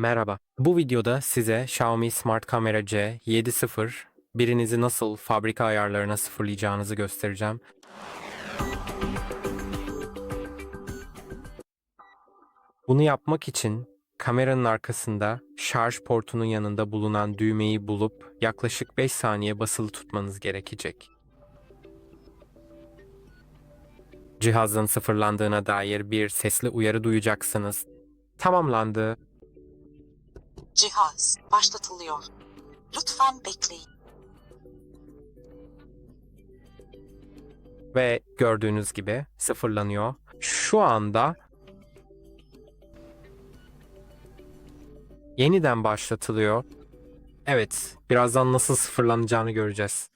Merhaba. Bu videoda size Xiaomi Smart Camera C 7.0 birinizi nasıl fabrika ayarlarına sıfırlayacağınızı göstereceğim. Bunu yapmak için kameranın arkasında şarj portunun yanında bulunan düğmeyi bulup yaklaşık 5 saniye basılı tutmanız gerekecek. Cihazın sıfırlandığına dair bir sesli uyarı duyacaksınız. Tamamlandı. Cihaz başlatılıyor. Lütfen bekleyin. ve gördüğünüz gibi sıfırlanıyor. Şu anda yeniden başlatılıyor. Evet, birazdan nasıl sıfırlanacağını göreceğiz.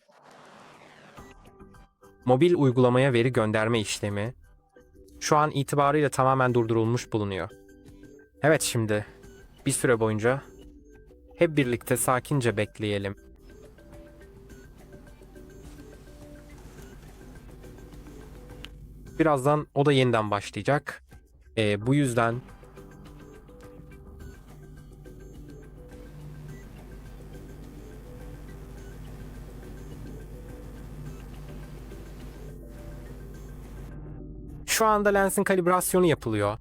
Mobil uygulamaya veri gönderme işlemi şu an itibarıyla tamamen durdurulmuş bulunuyor. Evet şimdi bir süre boyunca hep birlikte sakince bekleyelim. Birazdan o da yeniden başlayacak. Ee, bu yüzden şu anda lensin kalibrasyonu yapılıyor.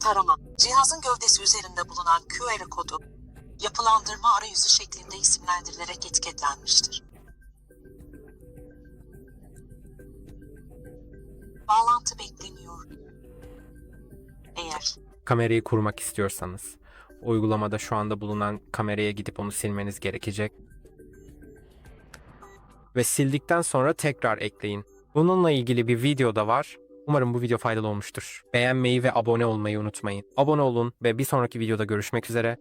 Tarama. Cihazın gövdesi üzerinde bulunan QR kodu yapılandırma arayüzü şeklinde isimlendirilerek etiketlenmiştir. Bağlantı bekleniyor. Eğer Kamerayı kurmak istiyorsanız uygulamada şu anda bulunan kameraya gidip onu silmeniz gerekecek. Ve sildikten sonra tekrar ekleyin. Bununla ilgili bir video da var. Umarım bu video faydalı olmuştur. Beğenmeyi ve abone olmayı unutmayın. Abone olun ve bir sonraki videoda görüşmek üzere.